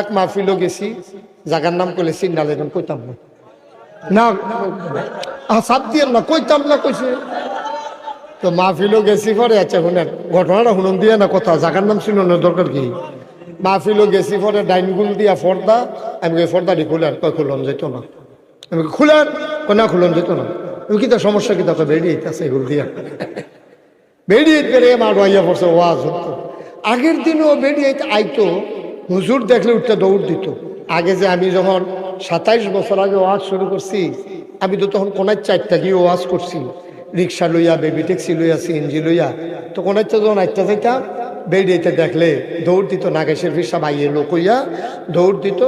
এক মাহফিলও গেছি, জাগার নাম করলে সিগনাল এখন কইতাম না। না সাপ দিয়ে না, কইতাম না কইছে। তো মাহফিলও গেছি পরে আচ্ছা শুনেন, ঘটনাটা শুনুন, দিয়ে না কথা, জাগার নাম ছিল না দরকার কি? মাহফিলও গেছি পরে ডাইনগুল দিয়া ফর্দা আমি কই ফর্দাটি খুলেন, কই খুলন যেত না। আমি খুলেন? না, খুলন যেত না। আমি কি তার সমস্যা কি? তাকে বেরিয়ে আছে এগুলো দিয়া। বেরিয়ে পেরে আমার আইয়া পড়ছে, ওয়াজ হতো আগের দিনও বেরিয়ে আইতো হুজুর দেখলে উঠতে দৌড় দিত। আগে যে আমি যখন সাতাইশ বছর আগে ওয়াজ শুরু করছি, আমি তো তখন কোনার চারটা গিয়ে ওয়াজ করছি। রিক্সা লইয়া, বেবি ট্যাক্সি লইয়া, সিএনজি লইয়া, তো কোনার যখন আইটা যাইতাম বেরিয়েতে দেখলে দৌড় দিত, নাগেশের ফিসা বাইয়ে লোক হইয়া দৌড় দিত,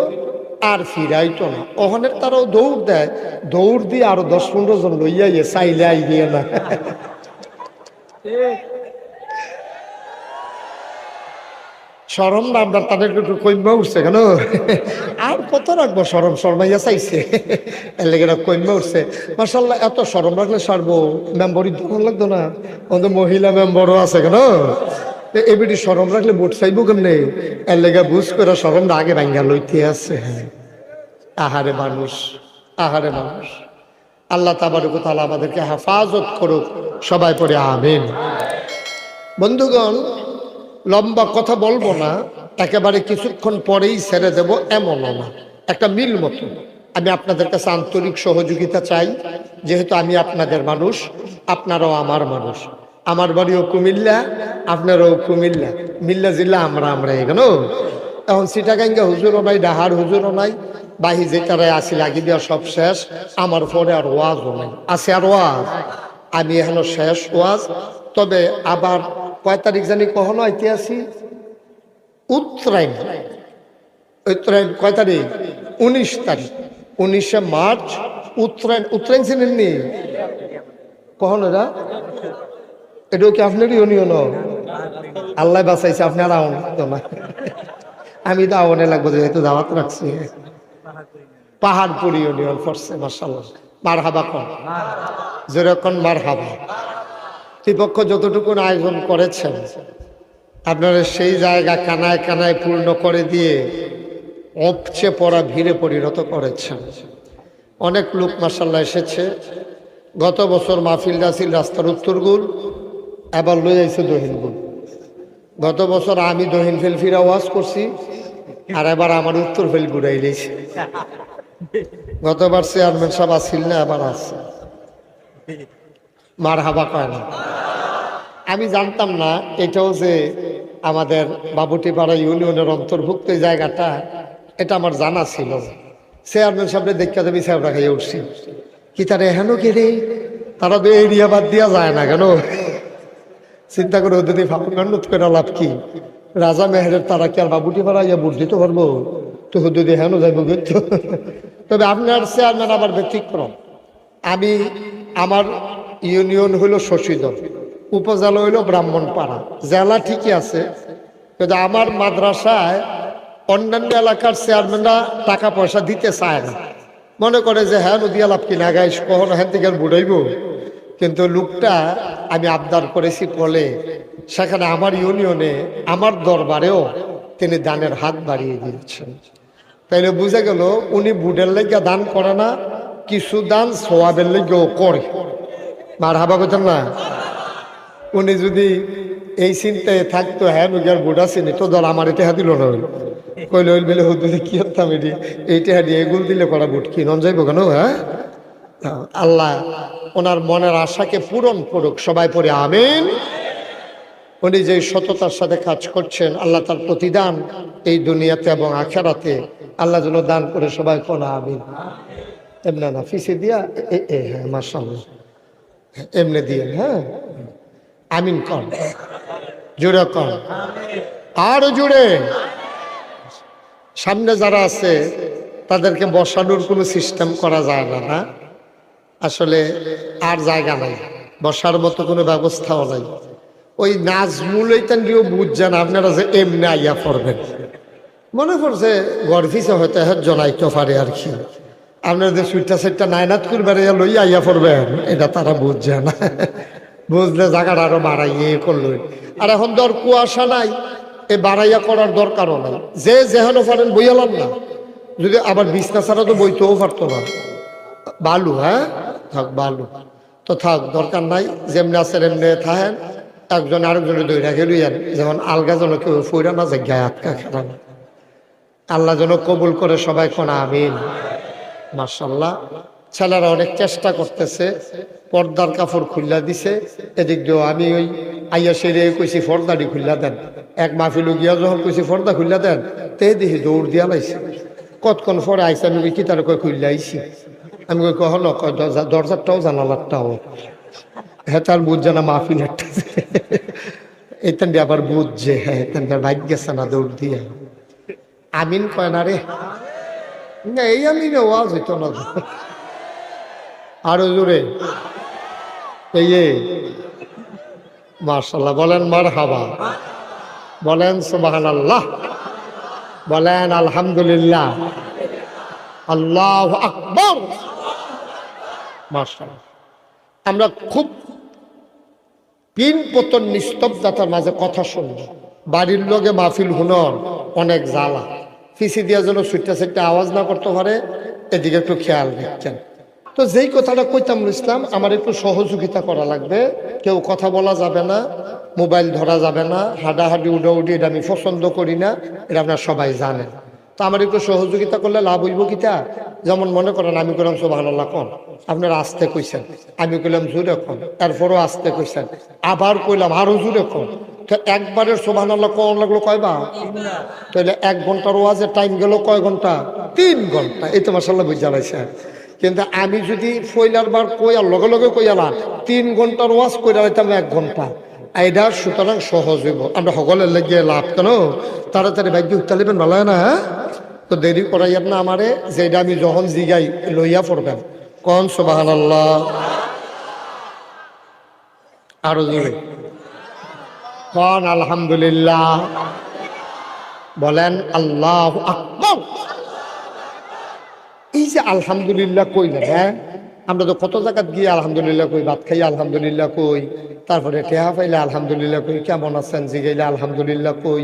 আর ফিরাইতো না। ওখানের তারাও দৌড় দেয়, দৌড় দিয়ে আরও দশ পনেরো জন লইয়া ইয়ে চাইলে আই দিয়ে না সরম না, আমরা তাদের একটু কইমা উঠছে কেন? আর কত রাখব সরম শর্মাইয়া চাইছে। এর লেগে না কইমা উঠছে। মার্শাল্লাহ এত সরম রাখলে সারবো। মেম্বরই দোকান লাগতো না। আমাদের মহিলা মেম্বরও আছে কেন? এবিটি সরম রাখলে ভোট চাইব কেমনে? এর লেগে বুঝ করে সরমটা আগে ভাঙ্গা লইতে আছে। আহারে মানুষ আহারে মানুষ। আল্লাহ তাবারক তালা আমাদেরকে হেফাজত করুক। সবাই পড়ে আমিন। বন্ধুগণ লম্বা কথা বলব না, একেবারে কিছুক্ষণ পরেই ছেড়ে দেব, এমনও না। একটা মিল মতো। আমি আপনাদের কাছে আন্তরিক সহযোগিতা চাই, যেহেতু আমি আপনাদের মানুষ, আপনারাও আমার মানুষ। আমার বাড়িও কুমিল্লা, আপনারাও কুমিল্লা। মিল্লা জিল্লা আমরা আমরা এখানে। এখন সিটাগাঙ্গা হুজুরও নাই, ডাহার হুজুরও নাই, বাহি যেটারে আসি, লাগি দেওয়া সব শেষ। আমার পরে আর ওয়াজও নাই। আছে আর ওয়াজ। আমি এখনও শেষ ওয়াজ। তবে আবার কয় তারিখ জানি কখনো আইতে আসি উত্তরায়ণ উত্তরায়ণ কয় তারিখ উনিশ তারিখ উনিশে মার্চ উত্তরায়ণ উত্তরায়ণ ছিলেন নি? কখন এটা এটাও কি আপনার ইউনিয়ন আল্লাহ বাঁচাইছে আপনার আউন আমি তো আউনে লাগবো, যেহেতু দাওয়াত রাখছি পাহাড়পুর ইউনিয়ন পড়ছে মার্শাল্লাহ মার হাবা কন যেরকম মার হাবা কর্তৃপক্ষ যতটুকু আয়োজন করেছেন, আপনারা সেই জায়গা কানায় কানায় পূর্ণ করে দিয়ে অপচে পড়া ভিড়ে পরিণত করেছেন। অনেক লোক মাসাল্লাহ এসেছে। গত বছর মাহফিল দাসিল রাস্তার উত্তরগুল এবার লই যাইছে দহিনগুল গত বছর আমি দহিন ফেলফিরা ওয়াজ করছি, আর এবার আমার উত্তর ফেল ঘুরাই লিয়েছে গতবার চেয়ারম্যান সাহেব আসিল না এবার আছে মার হাবা কয় না। আমি জানতাম না, এটাও যে আমাদের বাবুটিপাড়া ইউনিয়নের অন্তর্ভুক্ত জায়গাটা, এটা আমার জানা ছিল। চেয়ারম্যান সাহেব দেখতে দেবী সাহেব রাখাই উঠছি। কি তারা এহেন কি রে? তারা তো এরিয়া বাদ দিয়া যায় না কেন? চিন্তা করে ওদের ফাঁকুকান্ডত করে লাভ কি? রাজা মেহেরের তারা কি আর বাবুটিপাড়া ইয়া বুট দিতে পারব তো যদি হেন যাইব তবে আপনার চেয়ারম্যান আবার ব্যতিক্রম। আমি আমার ইউনিয়ন হইল শশীদল, উপজেলা হইল ব্রাহ্মণপাড়া। জেলা ঠিকই আছে, কিন্তু আমার মাদ্রাসায় অন্যান্য এলাকার চেয়ারম্যানরা টাকা পয়সা দিতে চায় না। মনে করে যে হ্যাঁ নদিয়া লাভ কিনা, গাইস, কখনো হ্যান থেকে বুড়াইব? কিন্তু লোকটা আমি আবদার করেছি বলে, সেখানে আমার ইউনিয়নে, আমার দরবারেও তিনি দানের হাত বাড়িয়ে দিয়েছেন। তাইলে বুঝে গেল, উনি বুডের লেগে দান করে না, কিছু দান সোয়াবের লেগেও করে। মার হাবা কথা না? উনি যদি এই চিন্তায় থাকতো হ্যাঁ নগিয়ার বুড়া চিনি তো ধর আমার এটা দিল না হইল। কইলে হইল বেলে হুদুদি কি হতাম এটি এইটা হাডি এগুল দিলে করা বুট কি নন যাইব কেন হ্যাঁ? আল্লাহ ওনার মনের আশাকে পূরণ করুক, সবাই পরে আমিন। উনি যে সততার সাথে কাজ করছেন, আল্লাহ তার প্রতিদান এই দুনিয়াতে এবং আখেরাতে আল্লাহ যেন দান করে সবাই কোন আমিন। এমনি না, ফিসে দিয়া, এ হ্যাঁ মার্শাল্লাহ এমনি দিয়ে হ্যাঁ? আমিন কন জুড়ে কন আরও জুড়ে সামনে যারা আছে, তাদেরকে বসানোর কোনো সিস্টেম করা যায় না না? আসলে আর জায়গা নাই, বসার মতো কোনো ব্যবস্থাও নাই। ওই নাজমুল দিয়েও বুঝছেন আপনারা যে এমনি আইয়া পড়বেন। মনে করছে গর্ভিসে হয়তো হ্যাঁ জনাইতে পারে আর কি। আপনাদের সুইটটা সেটটা নাইনাত করবার লই আইয়া পড়বেন এটা তারা বুঝছে না। বুঝলে জায়গাটা আরও বাড়াই ইয়ে করল। আর এখন ধর কুয়াশা নাই, এ বাড়াইয়া করার দরকারও নাই। যে যেহেন পারেন বইয়ালাম না, যদি আবার বিছনা ছাড়া তো বইতেও পারতো না। বালু হ্যাঁ? থাক, বালু। তো থাক, দরকার নাই, যেমনি আছে এমনি থাকেন। একজন আরেকজনের দই রাখে লইয়ান যেমন আলগা যেন কেউ ফইরা না যে আটকা খেলা আল্লাহ যেন কবুল করে সবাই কোন আমিন। মার্শাল্লাহ ছেলেরা অনেক চেষ্টা করতেছে, পর্দার কাপড় খুল্লা দিছে। এদিক দিয়েও আমি ওই আইয়া সেরে কইছি পর্দাটি খুল্লা দেন। এক মাহফিল গিয়া যখন কইছি, ফর্দা খুল্লা দেন, তে দেখি দৌড় দিয়া লাইছে। কতক্ষণ পরে আইসে আমি কি তার কই খুল্লা আইছি? আমি কই, কহ ন দরজারটাও জানালারটাও। হ্যাঁ তার বুঝ জানা মাহফিল একটা। এতেন আবার বুঝছে হ্যাঁ এতেন ভাগ্য গেছে না দৌড় দিয়ে। আমিন কয় না রে। না, এই আমিন ওয়াজ হইতো না আরও জোরে। এই মার্শাল্লাহ বলেন মার হাবা বলেন সুবাহান আল্লাহ বলেন আলহামদুলিল্লাহ। আল্লাহ আকবর। মার্শাল্লাহ আমরা খুব পিন পতন নিস্তব্ধতার মাঝে কথা শুনব। বাড়ির লোকে মাহফিল হুনর, অনেক জ্বালা। ফিসি দিয়া যেন ছুটতে ছুটতে আওয়াজ না করতে পারে, এদিকে একটু খেয়াল রাখছেন। তো যেই কথাটা কইতাম ইসলাম আমার একটু সহযোগিতা করা লাগবে। কেউ কথা বলা যাবে না, মোবাইল ধরা যাবে না হাডাহাডি উডাউডি, এটা আমি পছন্দ করি না, এটা আপনার সবাই জানেন। তো আমার একটু সহযোগিতা করলে লাভ হইব কিতা যেমন মনে করেন, আমি করলাম সোভানাল্লাহ কন। আপনারা আসতে কইছেন। আমি কইলাম জুড়ে কন। এরপরও আসতে কইছেন। আবার কইলাম, আরও জুড়ে কন। তো একবারের সোভানাল্লাহ কন লাগল কয়বা তাহলে এক ঘণ্টার ওয়াজের টাইম গেল কয় ঘণ্টা? তিন ঘণ্টা। এই তো মাসাল্লাহ বুঝা লাইছে কিন্তু আমি যদি ফইলার বার কই আর লগে লগে কইয়ালাম, তিন ঘণ্টার ওয়াজ কইরা লাইতাম এক ঘণ্টা। এটা সুতরাং সহজ হইব। আমরা সকলের লেগে লাভ কেন? তাড়াতাড়ি ভাগ্য উত্তালিবেন ভালো না হ্যাঁ? তো দেরি করাইয়ার না আমারে যেটা আমি যখন জিগাই লইয়া পড়বেন। কন সোবাহান আল্লাহ আরও জোরে। কন, আলহামদুলিল্লাহ। বলেন, আল্লাহ আকবর। এই যে আলহামদুলিল্লাহ কইলেন হ্যাঁ? আমরা তো কত জায়গাত গিয়ে আলহামদুলিল্লাহ কই, ভাত খাই আলহামদুলিল্লাহ কই, তারপরে টেহা পাইলে আলহামদুলিল্লাহ কই, কেমন আছেন জিগাইলে আলহামদুলিল্লাহ কই।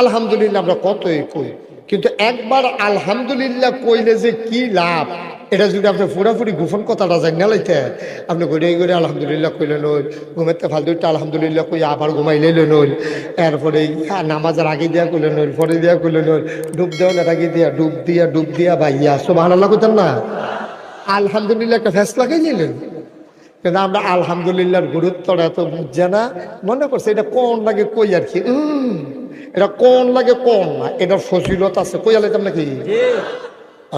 আলহামদুলিল্লাহ আমরা কতই কই, কিন্তু একবার আলহামদুলিল্লাহ কইলে যে কি লাভ? এটা যদি আপনি পুরাপুরি গোপন কথাটা জানি না লাইতে, আপনি ঘুরে ঘুরে আলহামদুলিল্লাহ কইলেন ওই ঘুমেতে ফাল দুইটা আলহামদুলিল্লাহ কই আবার ঘুমাইলে নই এরপরে নামাজের আগে দিয়া কইলেন নই পরে দিয়া কইলেন নই ডুব দেওয়ার আগে দিয়া, ডুব দিয়া ডুব দিয়া, ভাইয়া সব আল্লাহ কইতেন না? আলহামদুলিল্লাহ একটা ফেসলাকে নিলেন। কিন্তু আমরা আলহামদুলিল্লাহর গুরুত্বটা এত বুঝছে না, মনে করছে এটা কোন লাগে কই আর কি? এটা কোন লাগে কোন না? এটার ফসিলত আছে কই আলাইতাম নাকি?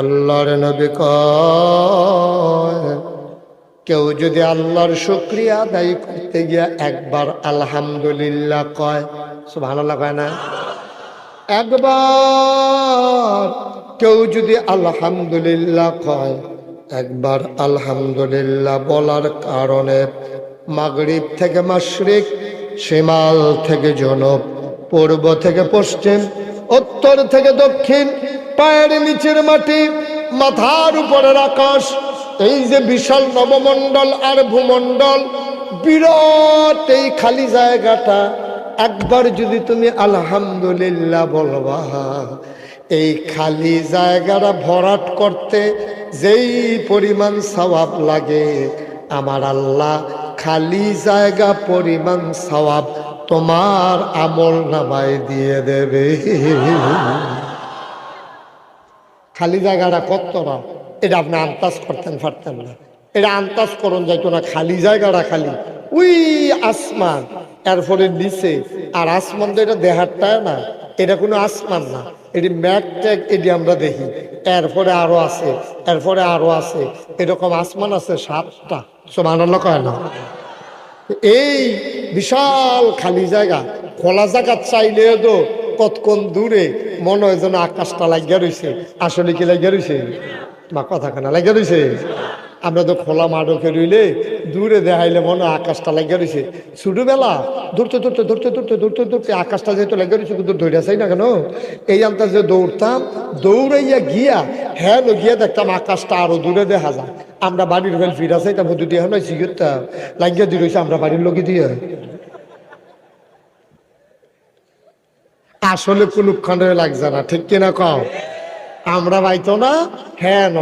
আল্লাহর নবী কয়, কেউ যদি আল্লাহর শুক্রিয়া আদায় করতে গিয়া একবার আলহামদুলিল্লাহ কয়, সুবহানাল্লাহ কয় না। একবার কেউ যদি আলহামদুলিল্লাহ কয়, একবার আলহামদুলিল্লাহ বলার কারণে মাগরিব থেকে মাশরিক, শিমাল থেকে জনব, পূর্ব থেকে পশ্চিম, উত্তর থেকে দক্ষিণ পায়ের নিচের মাটি, মাথার উপরের আকাশ, এই যে বিশাল নবমণ্ডল আর ভূমণ্ডল, বিরাট এই খালি জায়গাটা। একবার যদি তুমি আলহামদুলিল্লাহ বলবা, এই খালি জায়গাটা ভরাট করতে যেই পরিমাণ সওয়াব লাগে, আমার আল্লাহ খালি জায়গা পরিমাণ সওয়াব তোমার আমল নামায় দিয়ে দেবে। খালি জায়গাটা কত না, এটা আপনি আন্দাজ করতেন, পারতেন না। এটা আন্দাজ করুন, যাইতো না খালি জায়গাটা খালি। উই আসমান, এরপরে নিচে। আর আসমান তো এটা দেহারটায় না, এটা কোনো আসমান না। এটি ম্যাক ট্যাগ, এটি আমরা দেখি। এরপরে আরও আছে, এরপরে আরও আছে। এরকম আসমান আছে সাতটা। সব আনন্দ কয় না? এই বিশাল খালি জায়গা। খোলা জায়গা চাইলে তো কতক্ষণ দূরে মনে হয় যেন আকাশটা লাগিয়া রয়েছে আসলে কি লাগিয়া রয়েছে কথা কেনা লাগিয়া রয়েছে আমরা তো খোলা মাঠকে রইলে দূরে দেখাইলে মনে আকাশটা লাগিয়া রয়েছে ছোটবেলা ধরতে ধরতে ধরতে ধরতে ধরতে ধরতে আকাশটা যেহেতু লাগিয়া রয়েছে কিন্তু ধরে চাই না কেন? এই আনতা যে দৌড়তাম, দৌড়াইয়া গিয়া হ্যাঁ গিয়া দেখতাম আকাশটা আরও দূরে দেখা যায়। আমরা বাড়ির ফিরা চাইতাম দুটি এখন সিগারটা লাগিয়া দিয়ে রয়েছে আমরা বাড়ির লোকে দিয়ে। আসলে কোনক্ষণে লাগছে না, ঠিক কিনা কও? আমরা বাইতো না হ্যাঁ ন।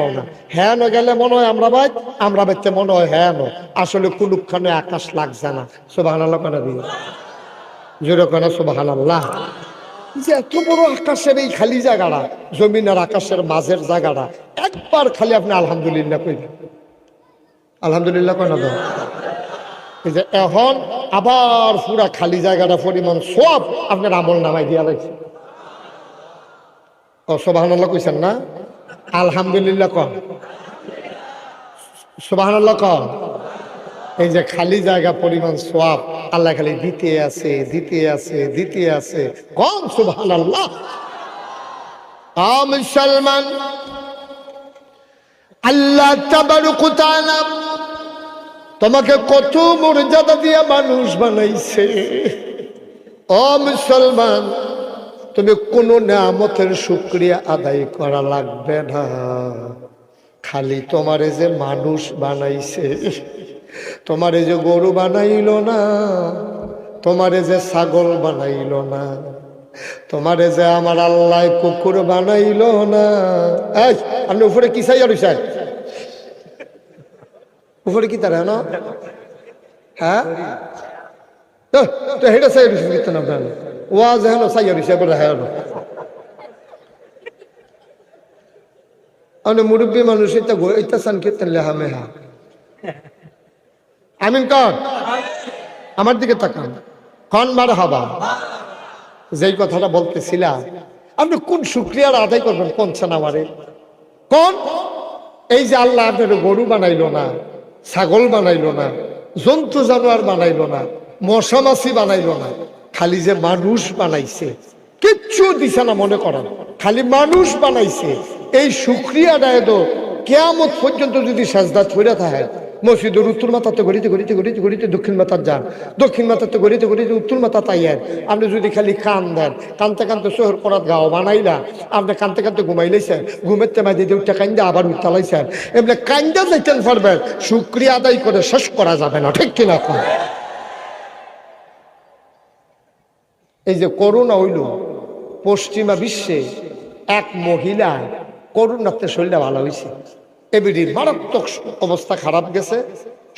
হ্যাঁ গেলে মনে হয় আমরা বাইত, আমরা বাইতে মনে হয় হ্যাঁ ন আসলে কোনক্ষণে আকাশ লাগছে না সুবাহ কেন দিয়ে জোরে কেন সুবাহ আল্লাহ যে এত বড় আকাশের এই খালি জায়গাটা জমিন আর আকাশের মাঝের জায়গাটা, একবার খালি আপনি আলহামদুলিল্লাহ কইবেন আলহামদুলিল্লাহ কেন যে এখন আবার পুরা খালি জায়গাটা পরিমাণ সব আপনার আমল নামাই দিয়া লাগছে সোবাহান্লাহ কইছেন না? আলহামদুলিল্লাহ কম। সোবাহান্লাহ কম। এই যে খালি জায়গা পরিমাণ সোয়াব আল্লাহ খালি দিতে আছে দিতে আছে দিতে আছে। কম সুবহান আল্লাহ মুসলমান, আল্লাহ তাবারুকুতালা তোমাকে কত মর্যাদা দিয়া মানুষ বানাইছে। ও মুসলমান, তুমি কোন নামতের শুক্রিয়া আদায় করা লাগবে না। খালি তোমারে যে মানুষ বানাইছে, তোমারে যে গরু বানাইল না, তোমারে যে ছাগল বানাইল না, তোমারে যে আমার আল্লাহ কুকুর বানাইল না। এই আপনি উপরে কি চাই আর চাই? উপরে কি তারা না হ্যাঁ? তো তো হেটা চাই রয়েছে কীর্তন আপনার। ওয়াজ হেন আর চাই বলে হ্যাঁ আপনি মুরব্বী মানুষ এটা এটা সান কীর্তন লেহা মেহা। আমিন কন আমার দিকে তাকান। কন মার হাবা? যেই কথাটা বলতেছিলাম। আপনি কোন শুক্রিয়ার আদায় করবেন কোনছেন আমারে কোন? এই যে আল্লাহ আপনার গরু বানাইলো না। ছাগল বানাইল না, জন্তু জানোয়ার বানাইল না, মশা মাছি বানাইল না, খালি যে মানুষ বানাইছে, কিচ্ছু দিছে না মনে করেন খালি মানুষ বানাইছে। এই শুক্রিয়াটা তো কেয়ামত পর্যন্ত যদি সাজদা থইরা থাকে মসজিদের উত্তর মাথাতে গড়িতে গড়িতে গড়িতে গড়িতে দক্ষিণ মাথার যান। দক্ষিণ মাথাতে গড়িতে গড়িতে উত্তর মাথা তাইয়েন আপনি যদি খালি কান দেন, কানতে কানতে শহর পড়াত গাও বানাইলা, আপনি কানতে কানতে ঘুমাইলেছেন ঘুমের তেমাই দিয়ে উঠতে কান্দে আবার উঠালাইছেন এমনি কান্দা যাইতেন পারবেন, শুক্রিয়া আদায় করে শেষ করা যাবে না, ঠিক কিনা কোন? এই যে করোনা হইল, পশ্চিমা বিশ্বে এক মহিলা করোনাতে শরীরটা ভালো হয়েছে এবিডির মারাত্মক অবস্থা খারাপ গেছে।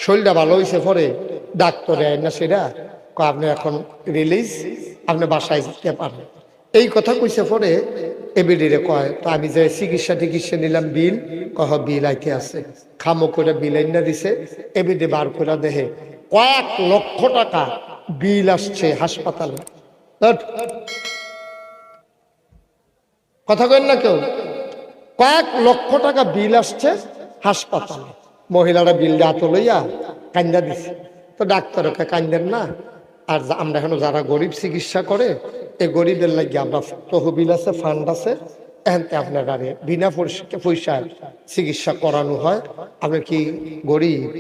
শরীরটা ভালো হয়েছে পরে ডাক্তারে আয় না সেটা আপনি এখন রিলিজ আপনি বাসায় যেতে পারেন। এই কথা কইছে পরে এবিডিরে কয়, তো আমি যে চিকিৎসা টিকিৎসা নিলাম বিল, কহ, বিল আইতে আছে। খামো করে বিল আইনা দিছে। এবিডি বার করে দেহে কয়েক লক্ষ টাকা বিল আসছে হাসপাতালে। কথা কেন না কেউ? কয়েক লক্ষ টাকা বিল আসছে হাসপাতালে। মহিলারা বিল হাত লইয়া কান্দা দিছে। তো ডাক্তারকে কান্দেন না। আর আমরা এখন যারা গরিব চিকিৎসা করে, এই গরিবের লাগে আমরা তহবিল আছে ফান্ড আছে। এখানতে আপনার আরে বিনা পয়সা- পয়সায় চিকিৎসা করানো হয়। আপনি কি গরিব?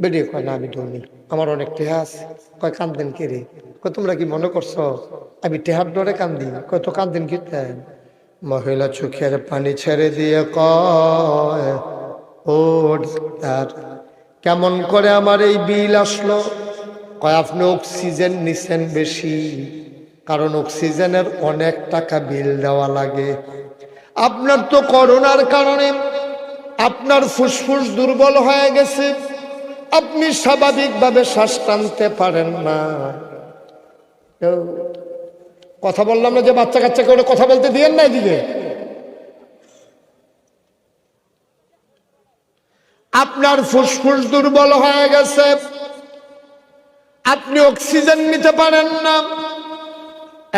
বেরিয়ে কয়, না, আমি ধনী। আমার অনেক টেহা আছে। কয়, কান্দেন কে রে? কয়, তোমরা কি মনে করছ, আমি টেহার ডরে কান্দি? কয়, তো কান্দেন কি মহিলা চোখের পানি ছেড়ে দিয়ে কয় ও কেমন করে আমার এই বিল আসলো? কয়, আপনি অক্সিজেন নিছেন বেশি, কারণ অক্সিজেনের অনেক টাকা বিল দেওয়া লাগে। আপনার তো করোনার কারণে আপনার ফুসফুস দুর্বল হয়ে গেছে। আপনি স্বাভাবিকভাবে শ্বাস টানতে পারেন না। কথা বললাম না যে বাচ্চা কাচ্চাকে ওটা কথা বলতে দিয়েন না এদিকে। আপনার ফুসফুস দুর্বল হয়ে গেছে। আপনি অক্সিজেন নিতে পারেন না।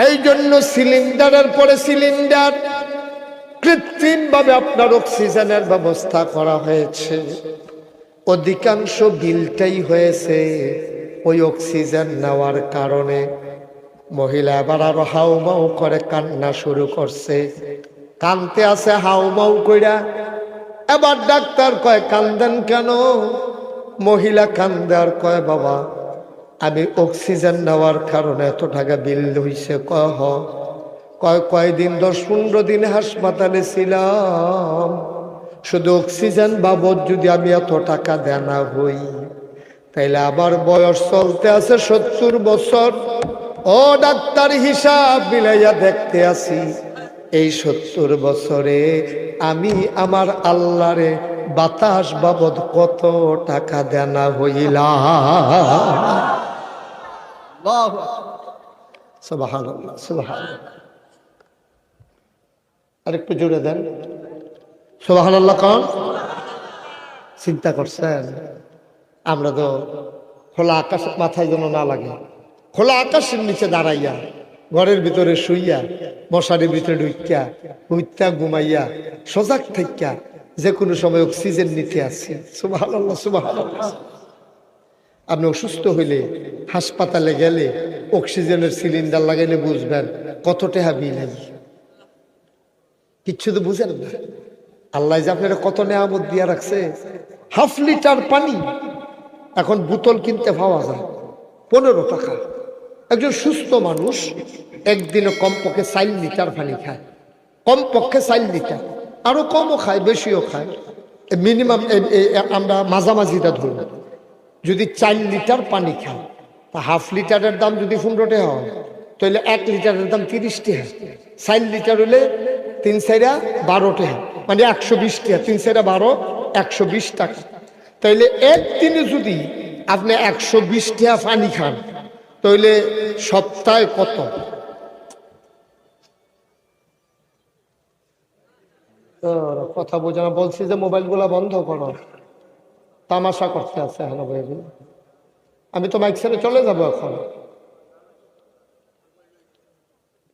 এই জন্য সিলিন্ডারের পরে সিলিন্ডার কৃত্রিম ভাবে আপনার অক্সিজেনের ব্যবস্থা করা হয়েছে। অধিকাংশ বিলটাই হয়েছে ওই অক্সিজেন নেওয়ার কারণে। মহিলা এবার আরও হাউমাউ করে কান্না শুরু করছে। কানতে আছে হাউমাউ কইরা, এবার ডাক্তার কয়, কান্দেন কেন? মহিলা কান্দে আর কয়, বাবা, আমি অক্সিজেন নেওয়ার কারণে এত টাকা বিল হইছে কয় হ। কয়, কয়দিন দশ পনেরো দিন হাসপাতালে ছিলাম। শুধু অক্সিজেন বাবদ যদি আমি এত টাকা দেনা হই, তাইলে আমার বয়স চলতে আছে সত্তর বছর। ও ডাক্তার হিসাব মিলাইয়া দেখতে আসি। এই সত্তর বছরে আমি আমার আল্লাহরে বাতাস বাবদ কত টাকা দেনা সুবহানাল্লাহ। আরেকটু জোরে দেন। সুবহানাল্লাহ কন। চিন্তা করছেন? আমরা তো খোলা আকাশ মাথায় যেন না লাগে। খোলা আকাশের নিচে দাঁড়াইয়া, ঘরের ভিতরে শুইয়া, মশারির ভিতরে ঢুকিয়া হুইত্যা ঘুমাইয়া, সজাগ থাকিয়া যে কোনো সময় অক্সিজেন নিতে আসছি আপনি অসুস্থ হইলে, হাসপাতালে গেলে অক্সিজেনের সিলিন্ডার লাগাইলে বুঝবেন কত টেহা বিল কিচ্ছু তো বুঝেন না। আল্লাহ যে আপনার কত নেয়ামত দিয়া রাখছে। হাফ লিটার পানি। এখন বোতল কিনতে পাওয়া যায়। পনেরো টাকা। একজন সুস্থ মানুষ একদিনে কমপক্ষে চার লিটার পানি খায়। কমপক্ষে চার লিটার। আরও কমও খায়, বেশিও খায়। মিনিমাম আমরা মাঝামাঝিটা ধরব। যদি চার লিটার পানি খায়, তা হাফ লিটারের দাম যদি পনেরোটে হয়, তাহলে এক লিটারের দাম তিরিশটি। টাকা চার লিটার হলে তিন সাইরা বারো টাকা মানে একশো বিশ টাকা তিন সাইরা বারো, একশো বিশ টাকা। তাইলে একদিনে যদি আপনি একশো বিশ টাকা পানি খান, তাহলে সপ্তাহে কত? কথা বোঝা না বলছি যে মোবাইলগুলো বন্ধ করো। তামাশা করতে আছে এখন বইগুলো। আমি তো মাইক ছেড়ে চলে যাব এখন।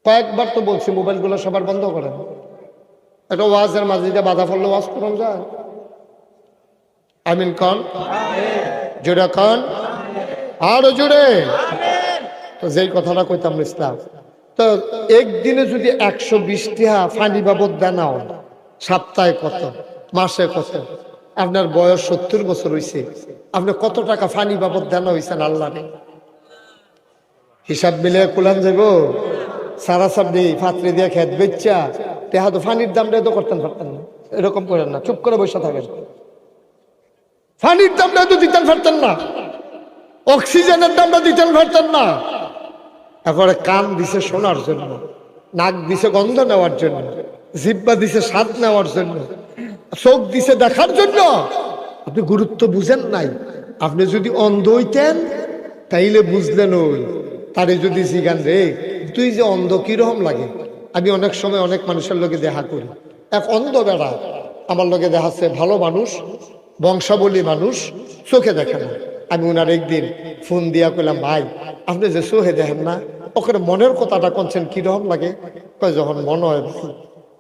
কয়েকবার তো বলছি মোবাইলগুলো সবার বন্ধ করেন একটা ওয়াজের মাঝে যে বাধা পড়লে ওয়াজ করুন যায় আমিন কন জোরে কন আরও জোরে যেই কথাটা কইতাম ইসলাম তো একদিনে যদি একশো বিশ টিহা ফানি বাবদ দানাও সপ্তাহে কত, মাসে কত? আপনার বয়স সত্তর বছর হয়েছে আপনি কত টাকা ফানি বাবদ দানা হয়েছেন আল্লাহ হিসাব মিলে কুলান যাব সারা সাবনি ফাতরি দিয়ে খেত বেচ্চা, তেহা তো ফানির দামটা তো করতেন পারতেন না। এরকম করেন না, চুপ করে বসে থাকেন। ফানির দামটা তো দিতেন পারতেন না। অক্সিজেনের দামটা দিতেন পারতেন না। এখন কান দিছে শোনার জন্য, নাক দিছে গন্ধ নেওয়ার জন্য, জিব্বা দিছে স্বাদ নেওয়ার জন্য, চোখ দিছে দেখার জন্য। আপনি গুরুত্ব বুঝেন নাই। আপনি যদি অন্ধ হইতেন, তাইলে বুঝলেন ওই, তারে যদি জিগান, রে, তুই যে অন্ধ, কীরকম লাগে? আমি অনেক সময় অনেক মানুষের লোকে দেখা করি। এক অন্ধ বেড়া, আমার লোকে দেখাচ্ছে ভালো মানুষ, বংশাবলী মানুষ, চোখে দেখে না। আমি ওনার একদিন ফোন দিয়া কইলাম, ভাই, আপনি যে চোখে দেখেন না ওখানে মনের কথাটা কনছেন কীরকম লাগে? যখন মনে হয়,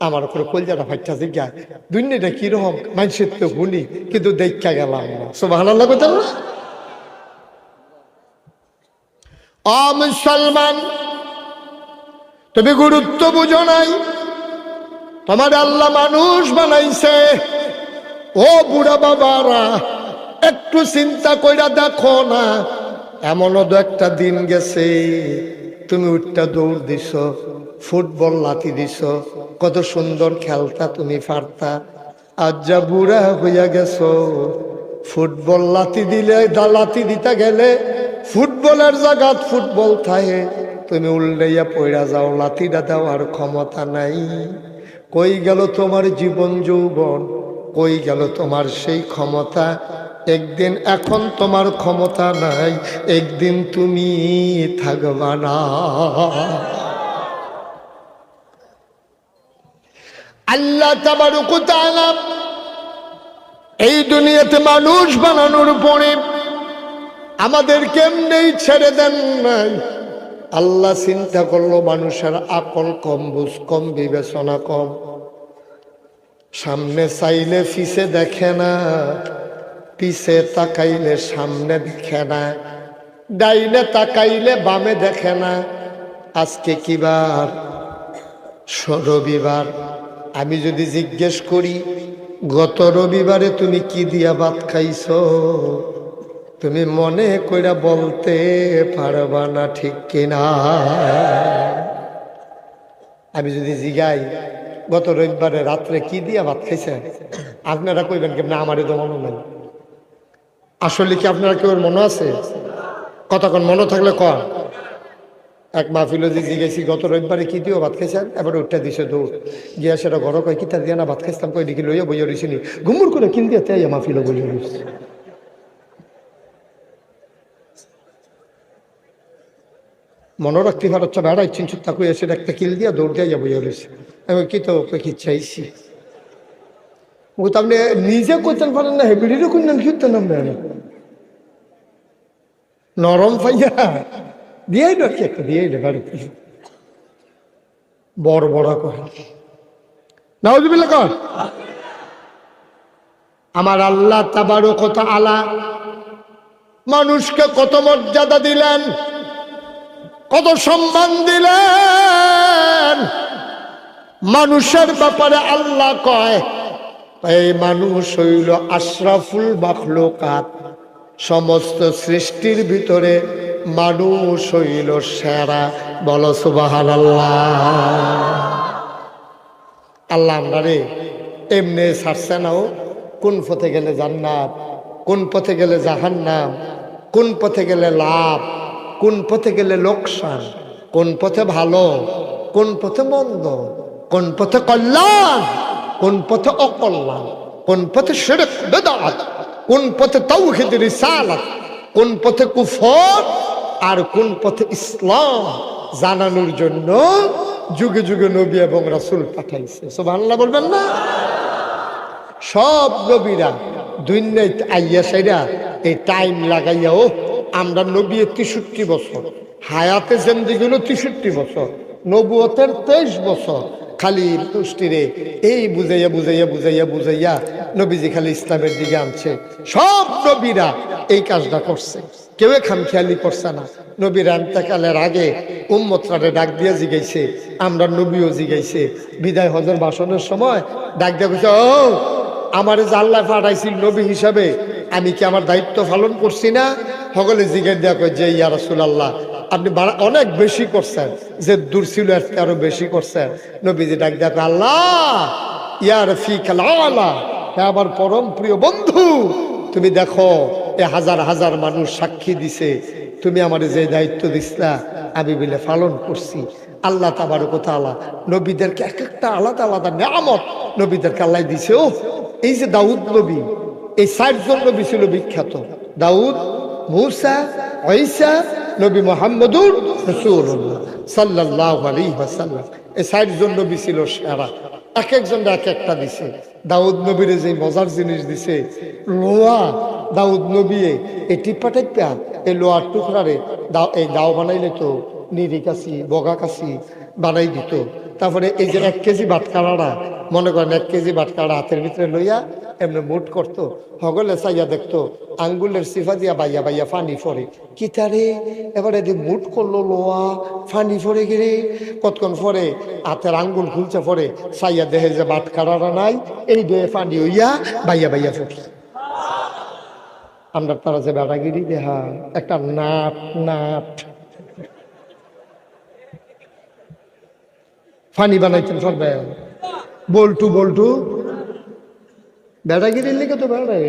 আমার ওখানে কলজাটা ফাইটা জিজ্ঞায় দুনিয়াটা কীরকম? মানুষের তো গুলি কিন্তু দেখা গেলাম না। সব ভালো লাগে না মুসলমান, তুমি গুরুত্ব বুঝো নাই। তোমার আল্লাহ মানুষ বানাইছে। ও বুড়া বাবারা, একটু চিন্তা কইরা দেখো না, এমনও দু একটা দিন গেছে। তুমি উঠটা দৌড় দিছ ফুটবল লাথি দিছ কত সুন্দর খেলতা তুমি পারতা আজ যা বুড়া হইয়া গেছ, ফুটবল লাথি দিলে লাথি দিতে গেলে, ফুটবলের জায়গাত ফুটবল থাকে তুমি উল্টাইয়া পইরা যাও, লাথিটা দেওয়ার ক্ষমতা নাই। কই গেল তোমার জীবন যৌবন, কই গেল তোমার সেই ক্ষমতা? একদিন এখন তোমার ক্ষমতা নাই, একদিন তুমি থাকবা না। আল্লাহ এই দুনিয়াতে মানুষ বানানোর পরে আমাদের কেমনেই ছেড়ে দেন নাই। আল্লাহ চিন্তা করল, মানুষের আকল কম, বুঝ কম, বিবেচনা কম। সামনে চাইলে ফিসে দেখে না। পিছে তাকাইলে সামনে দেখে না, ডাইনে তাকাইলে বামে দেখে না। আজকে কিবার রবিবার আমি যদি জিজ্ঞেস করি, গত রবিবারে তুমি কি দিয়া ভাত খাইছ? তুমি মনে কইরা বলতে পারবা না ঠিক কিনা? আমি যদি জিগাই, গত রবিবারে রাত্রে কি দিয়া ভাত খাইছেন? আপনারা কইবেন কেমন আমারই তো মনে নাই। আসলে কি আপনারা কেউ মনে আছে? কতক্ষণ মনে থাকলে কন? এক মাহফিলে যে জিগেছি গত রবিবারে কি দিও ভাত খাইছেন? এবার উঠটা দিছে দৌড়। গিয়া সেটা ঘর কয়, কিতা দিয়া না ভাত খাইছিলাম? কই দেখি লইয়া বইয়া রইছি নি। ঘুমুর করে কিল দিয়ে তাই মাহফিলে বইয়া রইছি। মনে রাখতে পারছ বেড়া ইচ্ছিন চুত্তা কই এসে একটা কিল দিয়া দৌড় দিয়ে বইয়া রইছে। আমি কি তো কি চাইছি? আপনি নিজে করতেন না হেবিডিরও করলেন কীর্তন আমরা নরম পাইয়া দিয়েই রাখি একটা দিয়েই রে বাড়িতে বড় বড় করে নাউজুবিল্লাহ কর আমার আল্লাহ তাবারও কত আলা মানুষকে কত মর্যাদা দিলেন কত সম্মান দিলেন মানুষের ব্যাপারে আল্লাহ কয় এই মানুষ হইল আশরাফুল বাখলোকাত সমস্ত সৃষ্টির ভিতরে মানুষ হইল সেরা। বল সুবাহান আল্লাহ আমরা রে এমনি ছাড়ছে নাও কোন পথে গেলে জান্নাত, কোন পথে গেলে জাহান্নাম, কোন পথে গেলে লাভ, কোন পথে গেলে লোকসান, কোন পথে ভালো, কোন পথে মন্দ, কোন পথে কল্যাণ। কোন পথে অকল্যাণ, কোন পথে শিরক, বেদাত, কোন পথে তৌহিদ রিসালাত, কোন পথে কুফর আর কোন পথে ইসলাম জানানোর জন্য যুগে যুগে নবী এবং রাসূল পাঠাইছে। সুবহানাল্লাহ বলবেন না? সব নবীরা দুনিয়ায় আইয়া সাইরা এই টাইম লাগাইয়া ও আমরা নবী তেষট্টি বছর, হায়াতে জেন্দিগি হলো তেষট্টি বছর, নবুয়তের তেইশ বছর খালি তুষ্টিরে এই বুঝাইয়া বুঝাইয়া বুঝাইয়া বুঝাইয়া নবীজি খালি ইসলামের দিকে আনছে। সব নবীরা এই কাজটা করছে। কেউ খামখেয়ালি করছে না। নবীর আন্তাকালের আগে উম্মতরারে ডাক দিয়া জিগাইছে, আমরা নবীও জিগাইছে। বিদায় হজর ভাষণের সময় ডাক দিয়া কইছে, ও, আমার আল্লাহ পাঠাইছিল নবী হিসাবে, আমি কি আমার দায়িত্ব পালন করছি না? সকলে জিজ্ঞেস দেওয়া কয়, যে ইয়া রাসুল আল্লাহ আপনি অনেক বেশি করছেন, যে দূর ছিল আরও বেশি করছেন। নবীজি ডাক আল্লাহ ইয়ার ফি খেলা আমার পরম প্রিয় বন্ধু, তুমি দেখো, এ হাজার হাজার মানুষ সাক্ষী দিছে, তুমি আমার যে দায়িত্ব দিছিলা আমি বলে পালন করছি। আল্লাহ তাবার কোথাও নবীদেরকে এক একটা আলাদা আলাদা নিয়ামত নবীদেরকে আল্লাহ দিছে, ও। এই যে দাউদ নবী, এই ষাটজন নবী ছিল বিখ্যাত। দাউদ, মূসা ঐসা নবী মোহাম্মদুর রসুল্লাহ সাল্লাহ আলী ওয়াসাল্লাম। এই ষাটজন নবী ছিল সেরা। এক একজন এক একটা দিছে। দাউদ নবীর যে মজার জিনিস দিছে, লোয়া, দাউদ নবী এই টিপ্পা টিপ্পা এই লোয়ার টুকরারে দাও, এই দাও বানাইলে তো নিরি কাশি বগা কাশি বানাই দিত। তারপরে এই যে এক কেজি বাটকারাটা মনে করেন এক কেজি বাটকারা হাতের ভিতরে লইয়া এমনি মুট করতো, হগলে চাইয়া দেখতো, আঙ্গুলের সিফা দিয়া বাইয়া বাইয়া ফানি ফরে। কিতারে এবারে দি মুট করল লোয়া, ফানি ফরে গেলে কতক্ষণ ফরে? হাতের আঙ্গুল খুলছে ফরে, চাইয়া দেহে যে বাটকারাটা নাই, এই দেহে ফানি হইয়া বাইয়া বাইয়া ফুটি আমরা তারা যে বেড়াগিরি দেহা, একটা নাট নাট। ফানি বানাইতেন সবে বল্টু বল্টু। বেড়াগিরির লিখে তো বেড়ায়।